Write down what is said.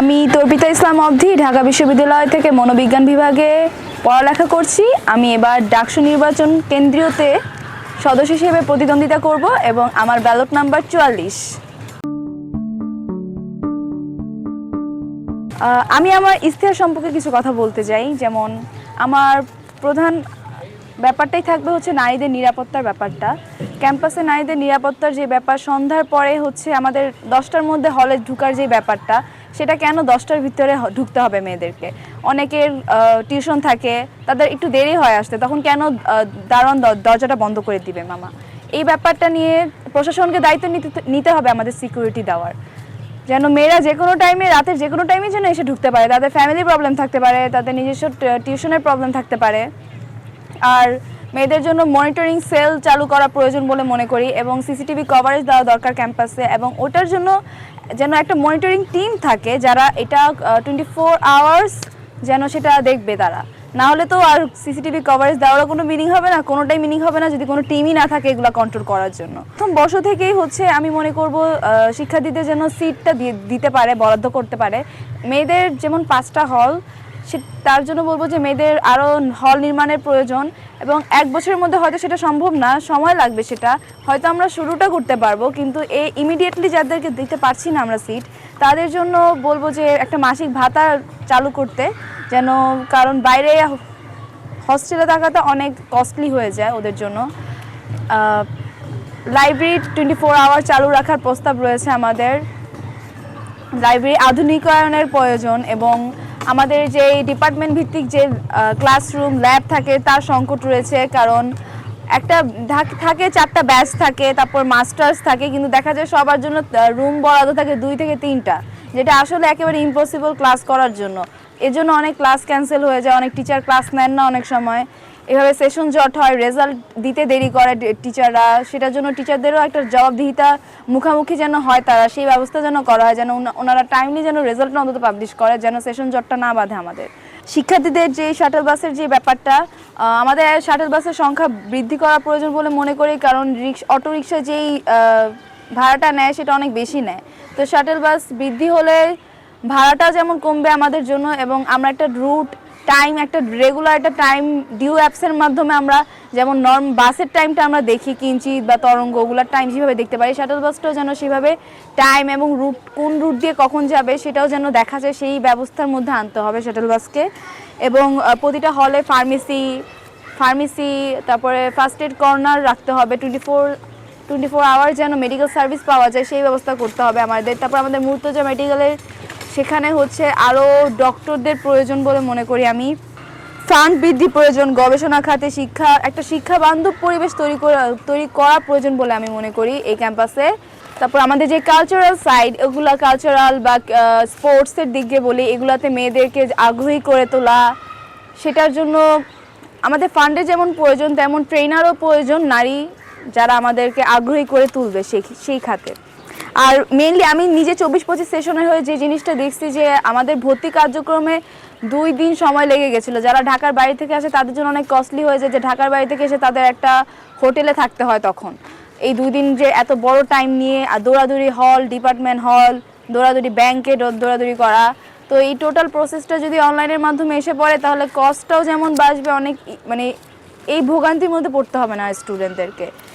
আমি তর্পিতা ইসলাম অবধি ঢাকা বিশ্ববিদ্যালয় থেকে মনোবিজ্ঞান বিভাগে পড়ালেখা করছি। আমি এবার ডাকসু নির্বাচন কেন্দ্রীয়তে সদস্য হিসেবে প্রতিদ্বন্দ্বিতা করব এবং আমার ব্যালট নাম্বার চুয়াল্লিশ। আমি আমার ইতিহাস সম্পর্কে কিছু কথা বলতে চাই। যেমন, আমার প্রধান ব্যাপারটাই থাকবে হচ্ছে নারীদের নিরাপত্তার ব্যাপারটা। ক্যাম্পাসে নারীদের নিরাপত্তার যে ব্যাপার, সন্ধ্যার পরে হচ্ছে আমাদের দশটার মধ্যে হলে ঢুকার যে ব্যাপারটা, সেটা কেন দশটার ভিতরে ঢুকতে হবে মেয়েদেরকে? অনেকের টিউশন থাকে, তাদের একটু দেরি হয় আসতে, তখন কেন দারোয়ান দরজাটা বন্ধ করে দিবে মামা? এই ব্যাপারটা নিয়ে প্রশাসনকে দায়িত্ব নিতে হবে আমাদের সিকিউরিটি দেওয়ার। যেন মেয়েরা যে কোনো টাইমে রাতের যে কোনো টাইমে যেন এসে ঢুকতে পারে। তাদের ফ্যামিলি প্রবলেম থাকতে পারে, তাদের নিজস্ব টিউশনের প্রবলেম থাকতে পারে। আর মেয়েদের জন্য মনিটরিং সেল চালু করা প্রয়োজন বলে মনে করি এবং সিসিটিভি কভারেজ দেওয়া দরকার ক্যাম্পাসে এবং ওটার জন্য যেন একটা মনিটরিং টিম থাকে যারা এটা টোয়েন্টি ফোর আওয়ার্স যেন সেটা দেখবে তারা। না হলে তো আর সিসিটিভি কভারেজ দেওয়ারও কোনো মিনিং হবে না, কোনোটাই মিনিং হবে না যদি কোনো টিমই না থাকে এগুলো কন্ট্রোল করার জন্য। প্রথম বর্ষ থেকেই হচ্ছে আমি মনে করব শিক্ষার্থীদের যেন সিটটা দিতে পারে, বরাদ্দ করতে পারে। মেয়েদের যেমন পাঁচটা হল তার জন্য বলব যে মেয়েদের আরও হল নির্মাণের প্রয়োজন এবং এক বছরের মধ্যে হয়তো সেটা সম্ভব না, সময় লাগবে সেটা। হয়তো আমরা শুরুটা করতে পারব, কিন্তু এই ইমিডিয়েটলি যাদেরকে দিতে পারছি না আমরা সিট তাদের জন্য বলব যে একটা মাসিক ভাতা চালু করতে, যেন কারণ বাইরে হস্টেলে থাকাটা অনেক কস্টলি হয়ে যায় ওদের জন্য। লাইব্রেরি টোয়েন্টি ফোর আওয়ার চালু রাখার প্রস্তাব রয়েছে আমাদের। লাইব্রেরি আধুনিকায়নের প্রয়োজন এবং আমাদের যে ডিপার্টমেন্ট ভিত্তিক যে ক্লাসরুম ল্যাব থাকে, তার সংকট রয়েছে। কারণ একটা থাকে চারটা ব্যাচ থাকে, তারপর মাস্টার্স থাকে, কিন্তু দেখা যায় সবার জন্য রুম বরাদ্দ থাকে দুই থেকে তিনটা, যেটা আসলে একেবারে ইম্পসিবল ক্লাস করার জন্য। এজন্য অনেক ক্লাস ক্যান্সেল হয়ে যায়, অনেক টিচার ক্লাস নেন না অনেক সময়। এভাবে সেশন জট হয় রেজাল্ট দিতে দেরি করে টিচাররা সেটার জন্য টিচারদেরও একটা জবাবদিহিতা মুখামুখি যেন হয় তারা, সেই ব্যবস্থা যেন করা হয়, যেন ওনা- ওনারা টাইমলি যেন রেজাল্টটা অন্তত পাবলিশ করে, যেন সেশন জটটা না বাঁধে আমাদের। শিক্ষার্থীদের যে শাটল বাসের যে ব্যাপারটা আমাদের শাটল বাসের সংখ্যা বৃদ্ধি করা প্রয়োজন বলে মনে করি, কারণ রিক্স অটো রিক্সা যেই ভাড়াটা নেয়, সেটা অনেক বেশি নেয়। তো শাটল বাস বৃদ্ধি হলে ভাড়াটা যেমন কমবে আমাদের জন্য, এবং আমরা একটা রুট টাইম একটা রেগুলার একটা টাইম ডিউ অ্যাপসের মাধ্যমে আমরা যেমন নর্ম বাসের টাইমটা আমরা দেখি কিঞ্চিত বা তরঙ্গ ওগুলার টাইম যেভাবে দেখতে পারি শাটল বাসটাও যেন সেভাবে টাইম এবং রুট কোন রুট দিয়ে কখন যাবে সেটাও যেন দেখা যায়, সেই ব্যবস্থার মধ্যে আনতে হবে শাটল বাসকে এবং প্রতিটা হলে ফার্মেসি ফার্মেসি তারপরে ফার্স্ট এড কর্নার রাখতে হবে twenty four twenty four hour যেন মেডিকেল সার্ভিস পাওয়া যায়, সেই ব্যবস্থা করতে হবে আমাদের। তারপর আমাদের মুহূর্তজা মেডিকেলের সেখানে হচ্ছে আরও ডক্টরদের প্রয়োজন বলে মনে করি আমি। ফান্ড বৃদ্ধি প্রয়োজন, গবেষণা খাতে শিক্ষা, একটা শিক্ষা বান্ধব পরিবেশ তৈরি করা তৈরি করা প্রয়োজন বলে আমি মনে করি এই ক্যাম্পাসে তারপর আমাদের যে কালচারাল সাইড এগুলা কালচারাল বা স্পোর্টসের দিক বলি, এগুলাতে মেয়েদেরকে আগ্রহী করে তোলা, সেটার জন্য আমাদের ফান্ডে যেমন প্রয়োজন, তেমন ট্রেনারও প্রয়োজন নারী যারা আমাদেরকে আগ্রহী করে তুলবে সেই সেই খাতে। আর মেনলি আমি নিজে চব্বিশ পঁচিশ সেশনের হয়ে যে জিনিসটা দেখছি যে আমাদের ভর্তি কার্যক্রমে দুই দিন সময় লেগে গেছিল। যারা ঢাকার বাইরে থেকে আসে তাদের জন্য অনেক কস্টলি হয়ে যায় যে ঢাকার বাইরে থেকে এসে তাদের একটা হোটেলে থাকতে হয় তখন। এই দুই দিন যে এত বড় টাইম নিয়ে আর দৌড়াদৌড়ি হল ডিপার্টমেন্ট হল দৌড়াদৌড়ি ব্যাংকে দৌড়াদৌড়ি করা। তো এই টোটাল প্রসেসটা যদি অনলাইনের মাধ্যমে এসে পড়ে তাহলে কস্টটাও যেমন বাঁচবে অনেক মানে এই ভোগান্তির মধ্যে পড়তে হবে না স্টুডেন্টদেরকে